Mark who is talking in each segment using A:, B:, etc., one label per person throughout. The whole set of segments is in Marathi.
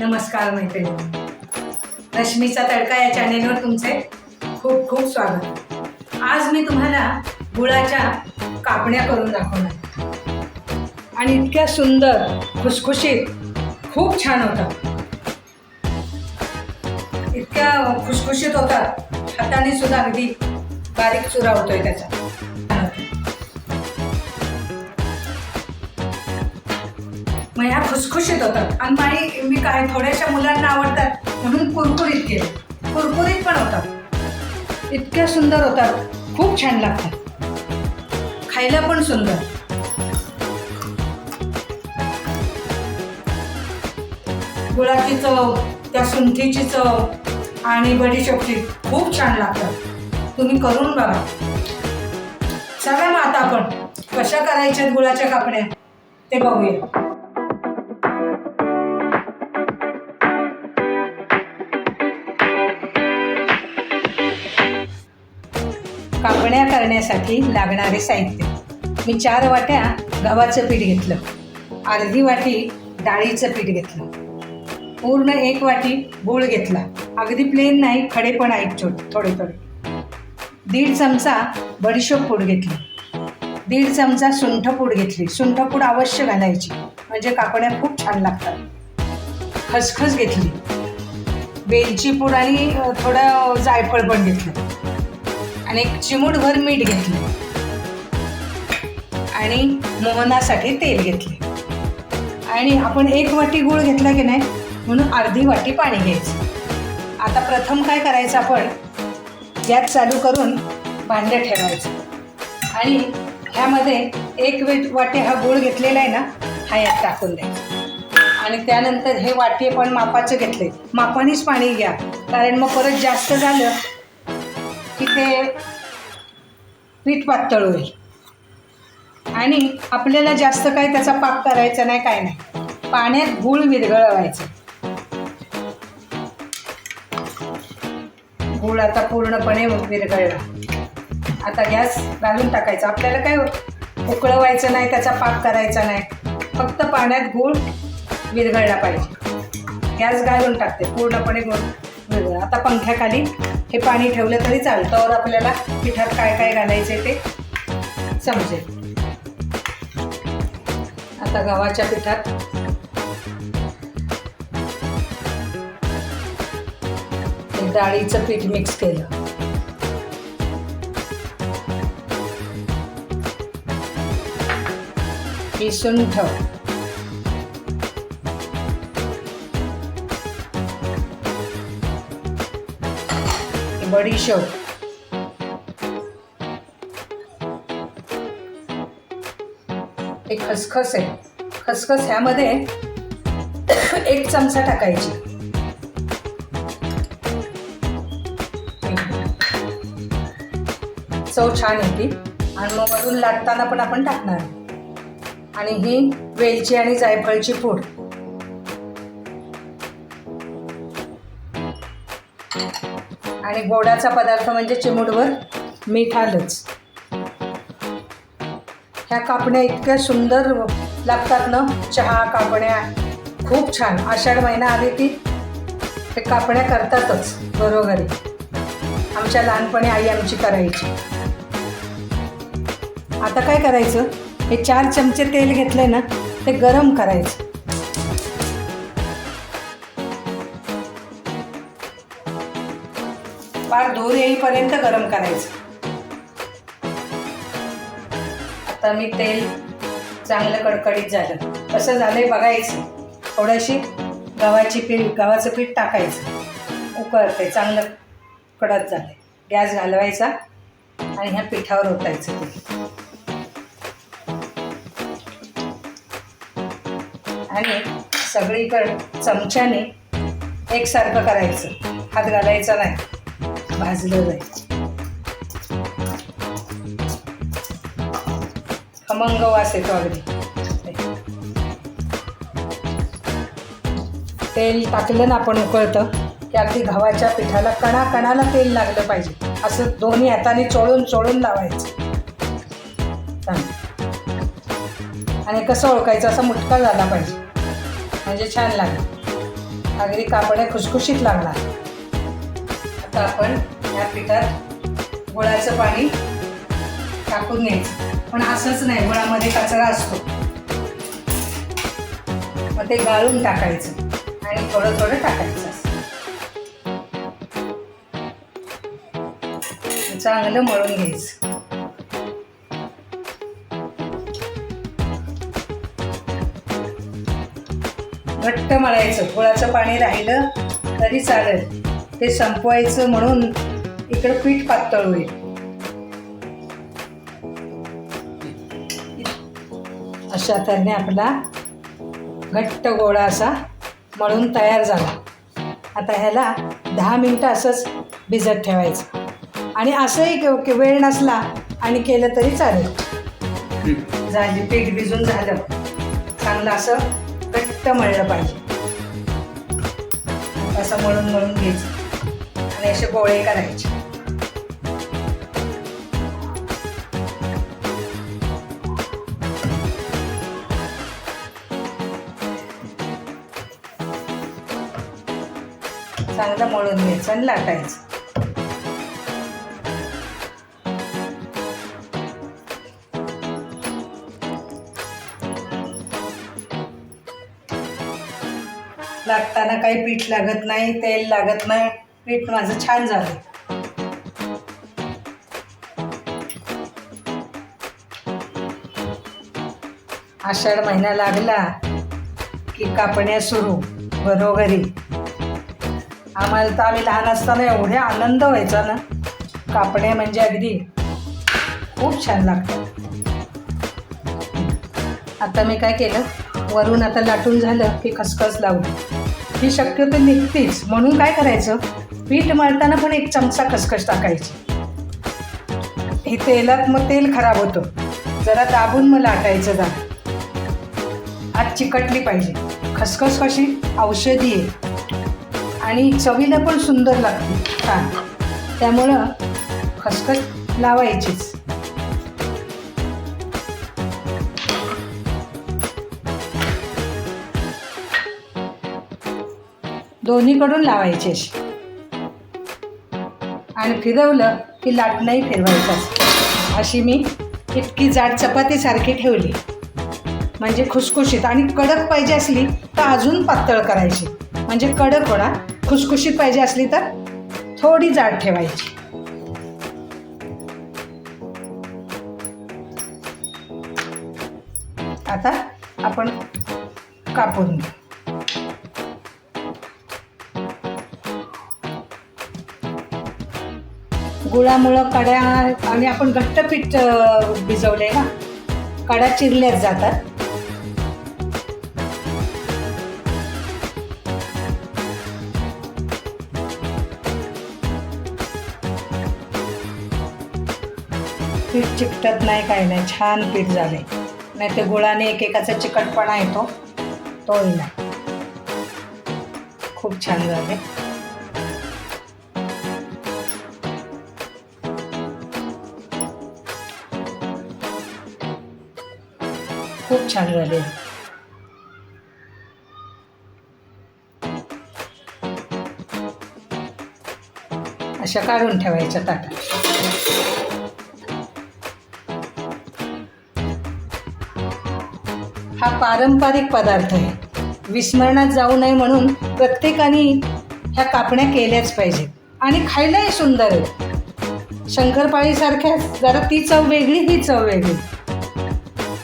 A: नमस्कार मैत्रिणी. रश्मीचा तडका या चॅनेलवर तुमचे खूप खूप स्वागत. आज मी तुम्हाला गुळाच्या कापण्या करून दाखवणार आणि इतक्या सुंदर खुसखुशीत खूप छान होतात. इतक्या खुसखुशीत होतात हाताने सुद्धा अगदी बारीक चुरा होतोय त्याचा. मग ह्या खुसखुशीत होतात. आणि माई मी काय थोड्याशा मुलांना आवडतात म्हणून कुरकुरीत केले. कुरकुरीत पण होतात. इतक्या सुंदर होतात. खूप छान लागतात. खायला पण सुंदर. गुळाची चव त्या सुंठीची चव आणि बडीशोपची खूप छान लागतात. तुम्ही करून बघा. चला मग आता आपण. कशा करायच्यात गुळाच्या कापड्या ते बघूया. कापण्या करण्यासाठी लागणारे साहित्य. मी चार वाट्या गव्हाचं पीठ घेतलं. अर्धी वाटी डाळीचं पीठ घेतलं. पूर्ण एक वाटी गूळ घेतला. अगदी प्लेन नाही खडे पण आहेत छोटे थोडे थोडे. दीड चमचा बडीशोप पूड घेतली. दीड चमचा सुंठपूड घेतली. सुंठपूड अवश्य घालायची. म्हणजे कापण्या खूप छान लागतात. खसखस घेतली. वेलची पूड आणि थोडं जायफळ पण घेतलं. आणि एक चिमूटभर मीठ घेतलं. आणि मोहनासाठी तेल घेतले. आणि आपण एक वाटी गूळ घेतला की नाही म्हणून अर्धी वाटी पाणी घ्यायचं. आता प्रथम काय करायचं आपण? गॅस चालू करून भांडं ठेवायचं. आणि ह्यामध्ये एक वेट वाटी हा गूळ घेतलेला आहे ना हा यात टाकून द्यायचा. आणि त्यानंतर हे वाटी पण मापाचं घेतले मापानेच पाणी घ्या. कारण मग परत जास्त झालं की ते पीठ पातळ होईल. आणि आपल्याला जास्त काही त्याचा पाक करायचा नाही काय नाही. पाण्यात गूळ विरघळवायचं. गूळ आता पूर्णपणे विरघळला. आता गॅस घालून टाकायचा. आपल्याला काय उकळवायचं नाही त्याचा पाक करायचा नाही. फक्त पाण्यात गूळ विरघळला पाहिजे. गॅस घालून टाकते. पूर्णपणे गूळ विरघळ आता पंख्याखाली हे पाणी ठेवलं तरी चालतं. और आपल्याला पिठात काय काय घालायचे ते समजेल. आता गव्हाच्या पिठात. डाळीचं पीठ मिक्स केलं. ही ठेव बडीशोप एक खसखस आहे. खसखस ह्यामध्ये एक चमचा टाकायची. चव छान येते. आणि मग अजून लाटताना पण आपण टाकणार. आणि ही वेलची आणि जायफळची पूड. आणि गोडाचा पदार्थ म्हणजे चिमूटभर मीठ आलंच. ह्या कापण्या इतक्या सुंदर लागतात ना चहा कापण्या खूप छान. आषाढ महिना आली की ते कापण्या करतातच घरोघरी. आमच्या लहानपणी आई आमची करायची. आता काय करायचं? हे चार चमचे तेल घेतले ना ते गरम करायचं. फार धूर येईपर्यंत गरम करायचं. आता मी तेल चांगलं कडकडीत झालं. कसं झालंय बघायचं. थोडीशी गव्हाची पीठ गव्हाचं पीठ टाकायचं. उकळते चांगलं कडत झालं गॅस घालवायचा आणि ह्या पिठावर ओतायचं ते. आणि सगळीकडे चमच्याने एकसारखं करायचं. हात घालायचा नाही. भाजलं जाईल. खमंग वास येतो अगदी. तेल टाकलं ना आपण उकळतं की अगदी गव्हाच्या पिठाला कणा कणाला तेल लागलं पाहिजे. असं दोन्ही हाताने चोळून चोळून लावायचं. आणि कसं ओळखायचं? असा मुटका झाला पाहिजे. म्हणजे छान लागला. अगदी कापड्या खुसखुशीत लागणार आता आपण या पिठात गुळाचं पाणी टाकून घ्यायचं. पण असंच नाही गुळामध्ये कचरा असतो. मग ते गाळून टाकायचं आणि थोडं थोडं टाकायचं असं. चांगलं मळून घ्यायचं. घट्ट मळायचं. गुळाचं पाणी राहिलं तरी चालेल. ते संपवायचं म्हणून इकडं पीठ पातळ होईल. अशा तऱ्हेने आपला घट्ट गोळा असा मळून तयार झाला. आता ह्याला दहा मिनटं असंच भिजत ठेवायचं. आणि असंही वेळ नसला आणि केलं तरी चालेल. झाली पीठ भिजून झालं. चांगलं असं घट्ट मळलं पाहिजे. असं मळून मळून घ्यायचं. आणि असे गोळे करायचे. चांगलं मळून घ्यायचं आणि लाटायचं. लागताना काही पीठ लागत नाही तेल लागत नाही. पीठ माझं छान झालं आषाढ महिना लागला की कापण्या सुरू घरोघरी आम्हाला तर आम्ही लहान असताना एवढे आनंद व्हायचा ना. कापण्या म्हणजे अगदी खूप छान लागतात. आता मी काय केलं? वरून आता लाटून झालं की खसखस लावली ही शक्यतो निघतेच. म्हणून काय करायचं? पीठ मळताना पण एक चमचा खसखस टाकायची. हे तेलात मग तेल खराब होतं. जरा दाबून मग लाटायचं दाब आत चिकटली पाहिजे. खसखस कशी? औषधी आहे. आणि चवीला पण सुंदर लागते. छान. त्यामुळं खसखस लावायचीच. दोन्हीकडून लावायची अशी. आणि फिरवलं की लाटणंही फिरवायचं अशी मी इतकी जाड चपातीसारखी ठेवली. म्हणजे खुसखुशीत. आणि कडक पाहिजे असली तर अजून पातळ करायची. म्हणजे कडक होणार खुसखुशीत पाहिजे असली तर थोडी जाड ठेवायची. आता आपण कापून घेऊ. गुळामुळं कड्या आणि आपण घट्ट पीठ भिजवले ना? कड्या चिरल्याच जातात. पीठ चिकटत नाही काही नाही छान पीठ झाले नाही ते गुळाने एकेकाचा चिकटपणा येतो. तोही नाही. खूप छान झाले खूप छान झाले. अशा काढून ठेवायच्या ताटा हा पारंपरिक पदार्थ आहे. विस्मरणात जाऊ नये म्हणून प्रत्येकाने ह्या कापण्या केल्याच पाहिजेत. आणि खायलाही सुंदर आहे शंकरपाळीसारख्याच जरा ती चव वेगळी ही चव वेगळी.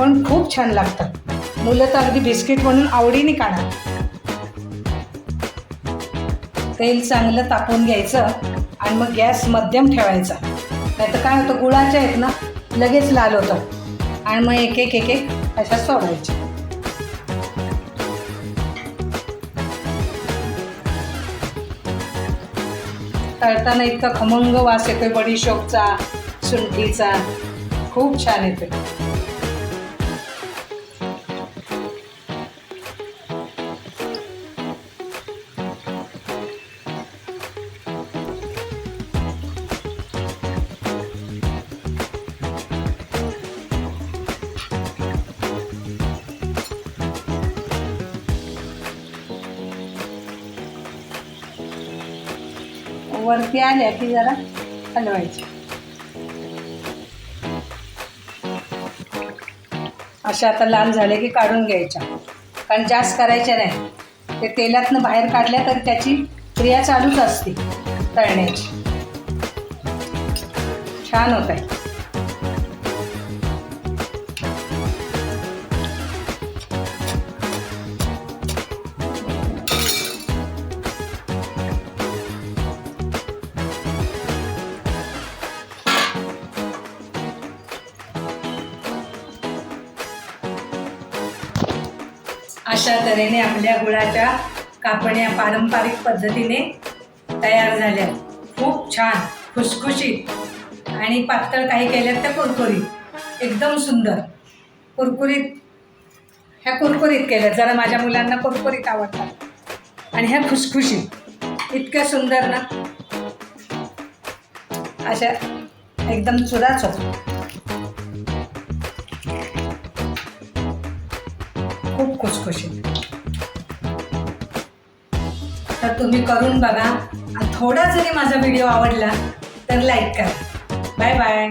A: पण खूप छान लागतात मुलं तर अगदी बिस्किट म्हणून आवडीने काढा तेल चांगलं तापून घ्यायचं आणि मग गॅस मध्यम ठेवायचा. नाही तर काय होतं गुळाच्या आहेत ना लगेच लाल होतं. आणि मग एक एक एक एक अशा सोडायच्या. तळताना इतका खमंग वास येतोय बडीशोपचा सुंठीचा. खूप छान येतोय. वरती आल्या की जरा हलवायच्या अशा आता लाल झाले की काढून घ्यायच्या. कारण जास्त करायच्या नाही. ते तेलातनं बाहेर काढल्या तर त्याची क्रिया चालूच असते तळण्याची. छान होत आहे अशा तऱ्हेने आपल्या गुळाच्या कापण्या पारंपरिक पद्धतीने तयार झाल्या. खूप छान खुसखुशीत. आणि पातळ काही केल्यात त्या कुरकुरीत. एकदम सुंदर. कुरकुरीत ह्या कुरकुरीत केल्या जरा माझ्या मुलांना कुरकुरीत आवडतात. आणि ह्या खुसखुशीत. इतक्या सुंदर ना? अशा एकदम चुराच होतो खूप खुशखुशीत तर तुम्ही करून बघा. थोडा जरी माझा व्हिडिओ आवडला तर लाईक करा. Bye bye